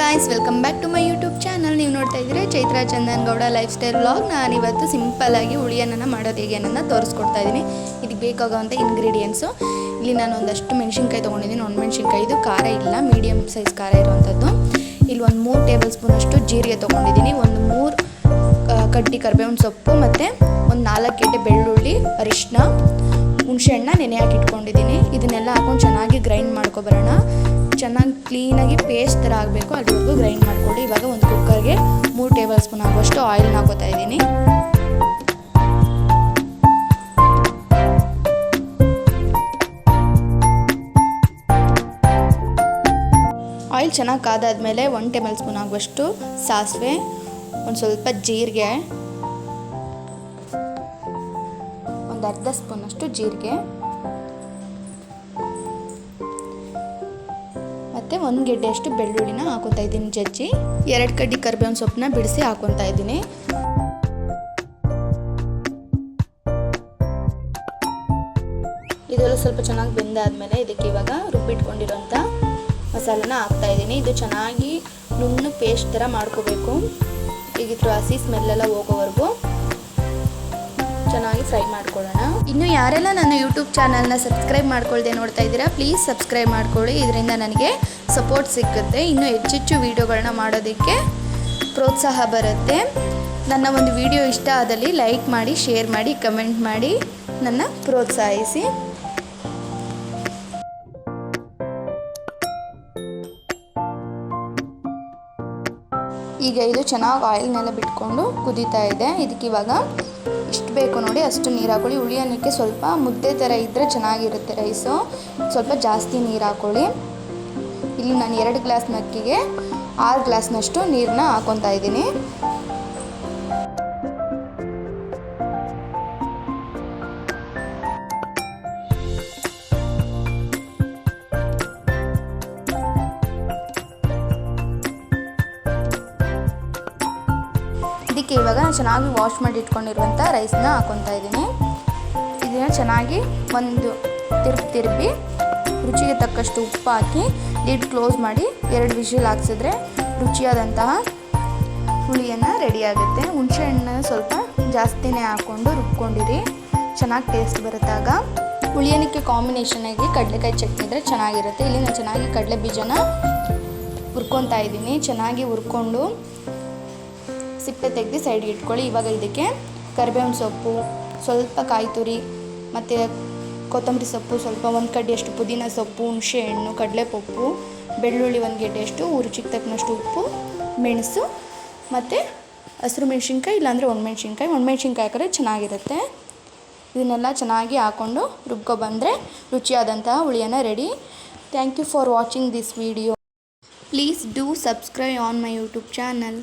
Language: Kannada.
Guys welcome back to my YouTube channel ನೀವು ನೋಡ್ತಾ ಇದ್ದೀರಾ Chaitra Chandan Gowda lifestyle blog ನಾನು ಸಿಂಪಲ್ ಆಗಿ ಹುಳಿಯನ್ನ ಮಾಡೋದು ಹೇಗೆ ಅನ್ನೋದನ್ನ ತೋರಿಸ್ಕೊಡ್ತಾ ಇದ್ದೀನಿ. ಇದಕ್ಕೆ ಬೇಕಾಗುವಂಥ ಇಂಗ್ರೀಡಿಯೆಂಟ್ಸು ಇಲ್ಲಿ ನಾನು ಒಂದಷ್ಟು ಮೆಣಸಿನ್ಕಾಯಿ ತೊಗೊಂಡಿದ್ದೀನಿ. ಒಂದು ಮೆಣಸಿನ್ಕಾಯಿ, ಇದು ಖಾರ ಇಲ್ಲ ಮೀಡಿಯಮ್ ಸೈಜ್ ಖಾರ ಇರುವಂಥದ್ದು ಇಲ್ಲಿ ಒಂದು ಮೂರು ಟೇಬಲ್ ಸ್ಪೂನಷ್ಟು ಜೀರಿಗೆ ತೊಗೊಂಡಿದ್ದೀನಿ. ಒಂದು ಮೂರು ಕಡ್ಡಿ ಕರಿಬೇವಿನ ಸೊಪ್ಪು ಮತ್ತು ಒಂದು ನಾಲ್ಕು ಗಂಟೆ ಬೆಳ್ಳುಳ್ಳಿ ಅರಿಶಿನ ಹುಣಸೆಹಣ್ಣ ನೆನೆ ಹಾಕಿ ಇಟ್ಕೊಂಡಿದ್ದೀನಿ. ಇದನ್ನೆಲ್ಲ ಹಾಕೊಂಡು ಚೆನ್ನಾಗಿ ಗ್ರೈಂಡ್ ಮಾಡ್ಕೊಬರೋಣ ಚೆನ್ನಾಗಿ ಕ್ಲೀನಾಗಿ ಪೇಸ್ಟ್ ಥರ ಆಗಬೇಕು. ಅಲ್ಲಿವರೆಗೂ ಗ್ರೈಂಡ್ ಮಾಡಿಕೊಂಡು ಇವಾಗ ಒಂದು ಕುಕ್ಕರ್ಗೆ ಮೂರು ಟೇಬಲ್ ಸ್ಪೂನ್ ಆಗುವಷ್ಟು ಆಯಿಲ್ನ ಹಾಕೋತಾ ಇದ್ದೀನಿ. ಆಯಿಲ್ ಚೆನ್ನಾಗಿ ಕಾದಾದ್ಮೇಲೆ ಒನ್ ಟೇಬಲ್ ಸ್ಪೂನ್ ಆಗುವಷ್ಟು ಸಾಸಿವೆ, ಒಂದು ಸ್ವಲ್ಪ ಜೀರಿಗೆ ಒಂದು ಅರ್ಧ ಸ್ಪೂನಷ್ಟು ಜೀರಿಗೆ. ಮತ್ತು ಒಂದು ಗೆಡ್ಡೆಯಷ್ಟು ಬೆಳ್ಳುಳ್ಳಿನ ಹಾಕೊತಾ ಇದ್ದೀನಿ ಜಜ್ಜಿ. ಎರಡು ಕಡ್ಡಿ ಕರಿಬೇವಿನ ಸೊಪ್ಪನ್ನ ಬಿಡಿಸಿ ಹಾಕೊತಾ ಇದ್ದೀನಿ. ಇದೆಲ್ಲ ಸ್ವಲ್ಪ ಚೆನ್ನಾಗಿ ಬೆಂದಾದಮೇಲೆ ಇದಕ್ಕೆ ಇವಾಗ ರುಬ್ಬಿಟ್ಕೊಂಡಿರೋಂಥ ಮಸಾಲನ ಹಾಕ್ತಾ ಇದ್ದೀನಿ. ಇದು ಚೆನ್ನಾಗಿ ನುಣ್ಣು ಪೇಸ್ಟ್ ಥರ ಮಾಡ್ಕೋಬೇಕು. ಈಗ ಹಸಿ ಸ್ಮೆಲ್ಲೆಲ್ಲ ಹೋಗೋವರೆಗೂ. ಚೆನ್ನಾಗಿ ಫ್ರೈ ಮಾಡ್ಕೊಳ್ಳೋಣ. ಇನ್ನು ಯಾರೆಲ್ಲ ನನ್ನ ಯೂಟ್ಯೂಬ್ ಚಾನಲ್ನ ಸಬ್ಸ್ಕ್ರೈಬ್ ಮಾಡ್ಕೊಳ್ದೆ ನೋಡ್ತಾ ಇದ್ದೀರಾ ಪ್ಲೀಸ್ ಸಬ್ಸ್ಕ್ರೈಬ್ ಮಾಡ್ಕೊಳ್ಳಿ. ಇದರಿಂದ ನನಗೆ ಸಪೋರ್ಟ್ ಸಿಕ್ಕುತ್ತೆ. ಇನ್ನು ಹೆಚ್ಚೆಚ್ಚು ವೀಡಿಯೋಗಳನ್ನ ಮಾಡೋದಕ್ಕೆ ಪ್ರೋತ್ಸಾಹ ಬರುತ್ತೆ. ನನ್ನ ಒಂದು ವಿಡಿಯೋ ಇಷ್ಟ ಆದಲ್ಲಿ ಲೈಕ್ ಮಾಡಿ ಶೇರ್ ಮಾಡಿ ಕಮೆಂಟ್ ಮಾಡಿ ನನ್ನ ಪ್ರೋತ್ಸಾಹಿಸಿ. ಈಗ ಇದು ಚೆನ್ನಾಗಿ ಆಯಿಲ್ನೆಲ್ಲ ಬಿಟ್ಕೊಂಡು ಕುದೀತಾ ಇದೆ. ಇದಕ್ಕೆ ಇವಾಗ ಎಷ್ಟು ಬೇಕು ನೋಡಿ ಅಷ್ಟು ನೀರು ಹಾಕೊಳ್ಳಿ ಉಳಿಯೋನಕ್ಕೆ ಸ್ವಲ್ಪ ಮುದ್ದೆ ಥರ ಇದ್ದರೆ ಚೆನ್ನಾಗಿರುತ್ತೆ ರೈಸು. ಸ್ವಲ್ಪ ಜಾಸ್ತಿ ನೀರು ಹಾಕೊಳ್ಳಿ ಇಲ್ಲಿ ನಾನು ಎರಡು ಗ್ಲಾಸ್ ಮಕ್ಕಿಗೆ ಆರು ಗ್ಲಾಸ್ನಷ್ಟು ನೀರನ್ನ ಹಾಕೊತಾ ಇದ್ದೀನಿ. ಇದಕ್ಕೆ ಇವಾಗ ಚೆನ್ನಾಗಿ ವಾಶ್ ಮಾಡಿ ಇಟ್ಕೊಂಡಿರುವಂಥ ರೈಸ್ನ ಹಾಕೊತಾ ಇದ್ದೀನಿ. ಇದನ್ನು ಚೆನ್ನಾಗಿ ಒಂದು ತಿರುಪಿ ತಿರುಪಿ, ರುಚಿಗೆ ತಕ್ಕಷ್ಟು ಉಪ್ಪು ಹಾಕಿ ಲಿಡ್ ಕ್ಲೋಸ್ ಮಾಡಿ ಎರಡು ವಿಷಲ್ ಹಾಕ್ಸಿದ್ರೆ ರುಚಿಯಾದಂತಹ ಹುಳಿಯನ್ನು ರೆಡಿ ಆಗುತ್ತೆ. ಹುಣಸೆಹಣ್ಣು ಸ್ವಲ್ಪ ಜಾಸ್ತಿನೇ ಹಾಕ್ಕೊಂಡು ರುಬ್ಕೊಂಡಿರಿ. ಚೆನ್ನಾಗಿ ಟೇಸ್ಟ್ ಬರುತ್ತಾಗ ಹುಳಿಯನಕ್ಕೆ ಕಾಂಬಿನೇಷನಾಗಿ ಕಡಲೆಕಾಯಿ ಚಟ್ನಿ ಇದ್ದರೆ ಚೆನ್ನಾಗಿರುತ್ತೆ. ಇಲ್ಲಿ ನಾನು ಚೆನ್ನಾಗಿ ಕಡಲೆ ಬೀಜನ ಹುರ್ಕೊತಾ ಇದ್ದೀನಿ. ಚೆನ್ನಾಗಿ ಹುರ್ಕೊಂಡು ಸಿಪ್ಪೆ ತೆಗೆದು ಸೈಡ್ಗೆ ಇಟ್ಕೊಳ್ಳಿ. ಇವಾಗ ಇದಕ್ಕೆ ಕರಿಬೇವಿನ ಸೊಪ್ಪು, ಸ್ವಲ್ಪ ಕಾಯಿ ತುರಿ, ಮತ್ತು ಕೊತ್ತಂಬರಿ ಸೊಪ್ಪು, ಸ್ವಲ್ಪ ಒಂದು ಕಡ್ಡಿಯಷ್ಟು ಪುದೀನ ಸೊಪ್ಪು, ಹುಣಸೆ ಹಣ್ಣು, ಕಡಲೆಪಪ್ಪು, ಬೆಳ್ಳುಳ್ಳಿ ಒಂದು ಗೆಡ್ಡೆಯಷ್ಟು ರುಚಿಗೆ ತಕ್ಕನಷ್ಟು ಉಪ್ಪು, ಮೆಣಸು, ಮತ್ತು ಹಸಿರು ಮೆಣಸಿನ್ಕಾಯಿ, ಇಲ್ಲಾಂದರೆ ಒಣಮೆಣ್ಸಿನ್ಕಾಯಿ ಒಣಮೆಣ್ಸಿನ್ಕಾಯಿ ಹಾಕಿದ್ರೆ ಚೆನ್ನಾಗಿರುತ್ತೆ. ಇದನ್ನೆಲ್ಲ ಚೆನ್ನಾಗಿ ಹಾಕ್ಕೊಂಡು ರುಬ್ಕೊಬಂದರೆ ರುಚಿಯಾದಂತಹ ಹುಳಿಯನ್ನು ready. Thank you for watching this video please do subscribe on my YouTube channel